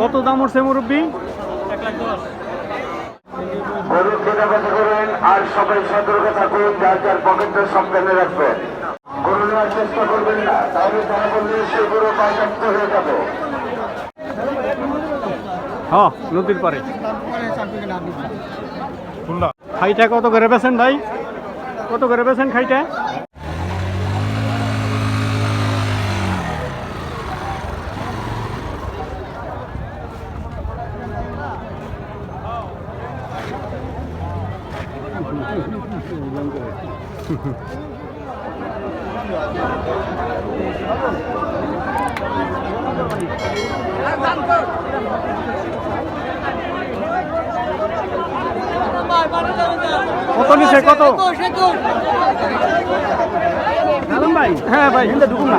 কত দাম উঠছে মুরব্বী? গরু কেনাবেচা করেন আর সবাই সতর্ক থাকুন যার যার পকেটটা সাবধানে রাখবেন গরু নেওয়ার চেষ্টা করবেন না তাহলে তারা বললে সে গরু হয়ে যাবে। হ্যাঁ নদীর পারে খাইটা কত করে বেছেন ভাই? কত করে বেছেন খাইটা? কত নিছে কত? আলম ভাই? হ্যাঁ ভাই হিন্দা ঢুকুন না।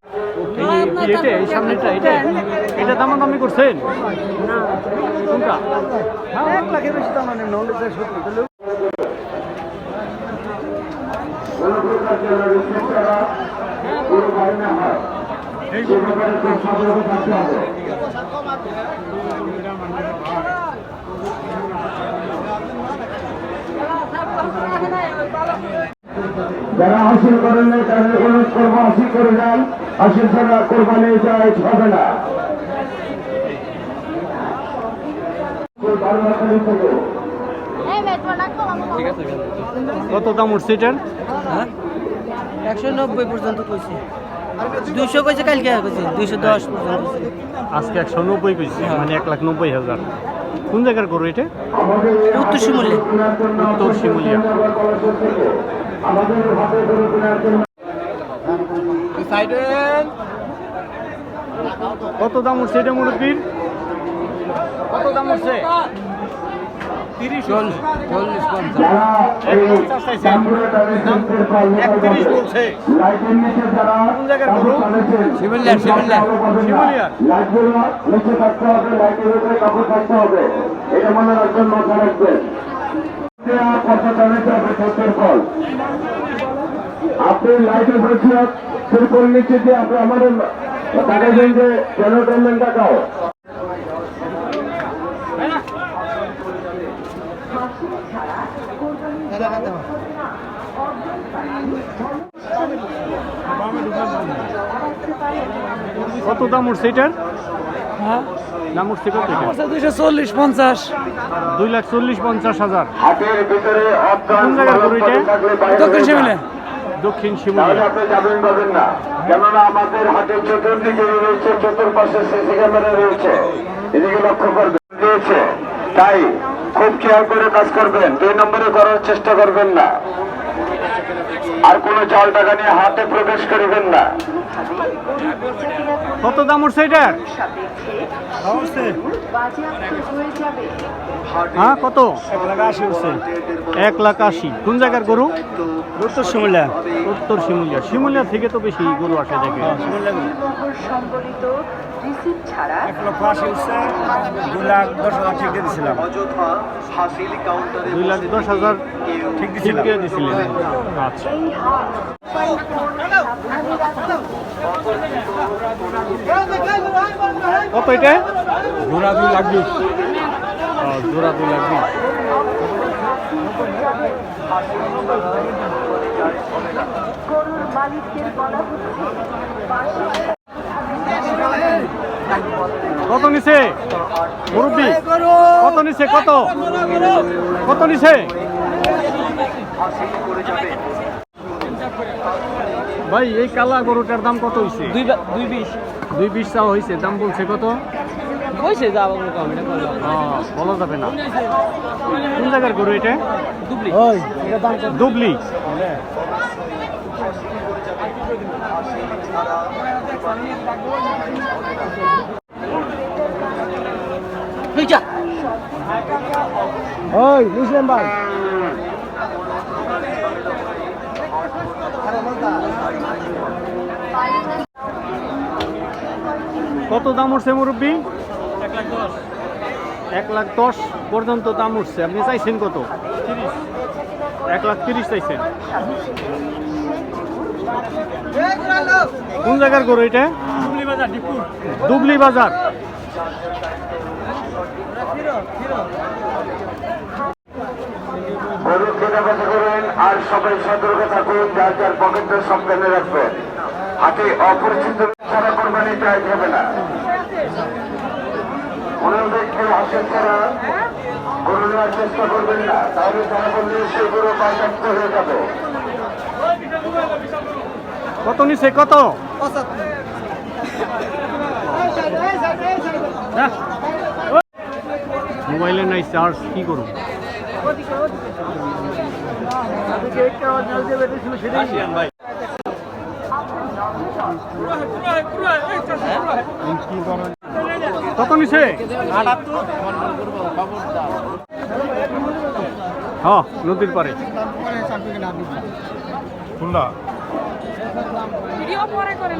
এই- এটা এই সামনেটা এটা এটা দাম দামি করছেন? কোনটা? এক লাখের বেশি দাম নেই নলে সত্যি যারা হাসিল করেন তাদের অনুরোধ করব হাসিল করে যান। হাসিল ছাড়া কোরবানি যায় হবে না। কত দাম উঠছে এটার একশো নব্বই পর্যন্ত কইছি। দুইশো কইছে কালকে কইছে। দুইশো দশ পর্যন্ত আজকে একশো নব্বই পেয়েছি মানে এক লাখ নব্বই হাজার। কোন জায়গার গরু এটা? উত্তর শিমুলে উত্তর শিমুলিয়া। কত দাম উঠছে এটা মুরব্বীর? কত দাম উঠছে? তিরিশ যারা এই পঞ্চাশ। চাইছে। জাম্বুরা তাদের শিল্পের পাল একত্রিশ বলছে। লাইটের নিচে যারা কোন জায়গার গরু? শিমুলিয়ার শিমুলিয়ার শিমুলিয়ার নিচে থাকতে হবে লাইটের উপরে কাপড় থাকতে হবে এটা মনে রাখবেন মাথা রাখবেন। সত্যের ফল আপনি লাইটের উপরে তিরপল নিচে দিয়ে আপনি আমাদের দেখাবেন যে কেন টাইমেন্ট দেখাও। কত দাম উঠছে এটার? হ্যাঁ। দাম উঠছে কত দুইশো চল্লিশ পঞ্চাশ। দুই লাখ চল্লিশ পঞ্চাশ হাজার। হাতের ভিতরে অজ্ঞান কোন জায়গার গরু এটা? দক্ষিণ না। দক্ষিণ শিমুলিয়া। আপনি পাবেন না। কেননা আমাদের চতুর্দিকে রয়েছে, চতুর্পাশে সিসি ক্যামেরা রয়েছে। এদিকে লক্ষ্য করবেন, রয়েছে। তাই খুব খেয়াল করে কাজ করবেন। দুই নম্বরে করার চেষ্টা করবেন না। আর কোনো চাল টাকা নিয়ে হাতে প্রবেশ করবেন না। কত দাম উঠছে এটার হ্যাঁ কত? এক লাখ আশি। কোন জায়গার গরু? উত্তর শিমুলিয়া। উত্তর শিমুলিয়া। শিমুলিয়া থেকে তো বেশি গরু আসে দেখে। রিসিপ্ট ছাড়া দুই লাখ দশ হাজার ঠিক দিয়ে দিছিলেন আচ্ছা এই হাট সাবধানে রাখুন কত এটা? জোড়া দুই লাখ বিশ জোড়া দুই লাখ বিশ গরুর মালিকদের বলা হচ্ছে কত নিছে? মুরব্বী কত নিছে? কত? কত নিছে? ভাই এই কালা গরুটার দাম কত হইছে? দুই দুই বিশ। দুই বিশ চাওয়া হয়েছে দাম বলছে কত? কইছে যা কম এটা বলা যাবে না। কোন জায়গার গরু এটা? দুবলি। দুবলি। ওই বুঝলেন ভাই। কত দাম উঠছে মুরব্বী? এক লাখ দশ। পর্যন্ত দাম উঠছে। আপনি চাইছেন কত? এক লাখ তিরিশ চাইছেন। কোন জায়গার গরু এটা? দুবলি বাজার আর সবাই সতর্ক থাকুন যার যার পকেটে সাবধানে রাখবেন। হাতে অপরিচিত ছাড়া কোরবানি চাই যাবে না। ব্যক্তি হাসের ছাড়া গরু নেওয়ার চেষ্টা করবেন না। তাহলে তারা বললে সে গরু বাজাপ্ত হয়ে যাবে। কত নিছে কত। মোবাইলে নাই চার্জ কি করুন কত নিছে হ্যাঁ নদীর পারে খুলনা ভিডিও পরে করেন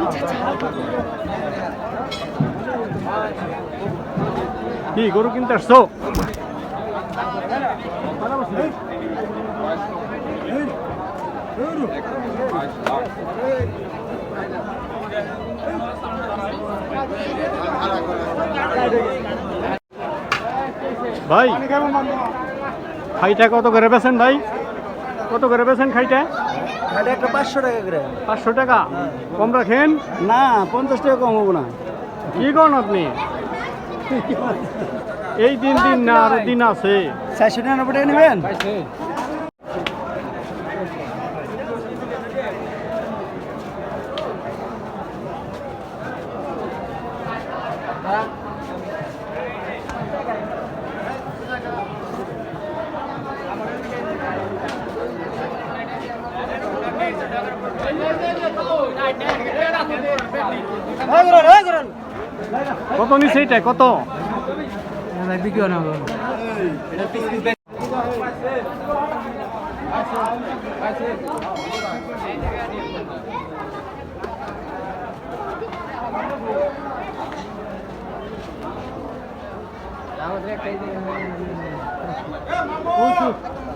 কি গরু কিনতে আসছো? ভাই খাইটা কত করে বেছেন ভাই? কত করে বেছেন খাইটা? একটা পাঁচশো টাকা করে। পাঁচশো টাকা? কম রাখেন? না পঞ্চাশ টাকা কম হব না। কি করেন আপনি? এই দিন দিন না আরও দিন আছে। চারশো নিরানব্বই টাকা নেবেন? কত নিছে এটা কত? বিক্রি না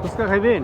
ফুচকা খাইবেন?